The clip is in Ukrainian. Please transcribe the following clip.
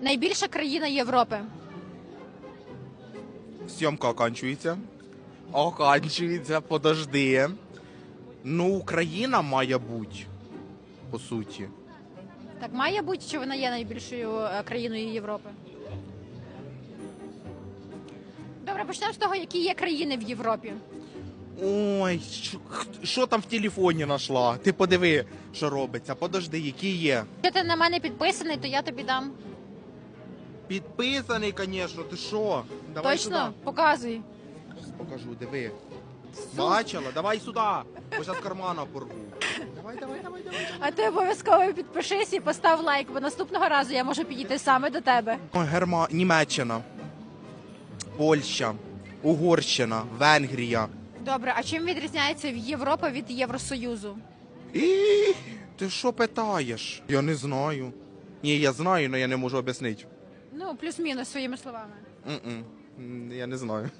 Найбільша країна Європи. Сьомка оканчується. Оканчується, подожди. Ну, Україна має бути, по суті. Так має бути, чи вона є найбільшою е, країною Європи? Добре, почнемо з того, які є країни в Європі. Ой, що, що там в телефоні знайшла? Ти подиви, що робиться. Подожди, які є. Якщо ти на мене підписаний, то я тобі дам. Підписаний, звісно, ти що? Давай Точно? сюди. Показуй. Покажу, диви. Бачила? Давай сюди. Бо зараз кармана порву. Давай, давай, давай, давай. А ти обов'язково підпишись і постав лайк, бо наступного разу я можу підійти саме до тебе. Герма... Німеччина, Польща, Угорщина, Венгрія. Добре, а чим відрізняється Європа від Євросоюзу? І ти що питаєш? Я не знаю. Ні, я знаю, але я не можу об'яснити. Ну, плюс-мінус своїми словами. М-м. Я не знаю.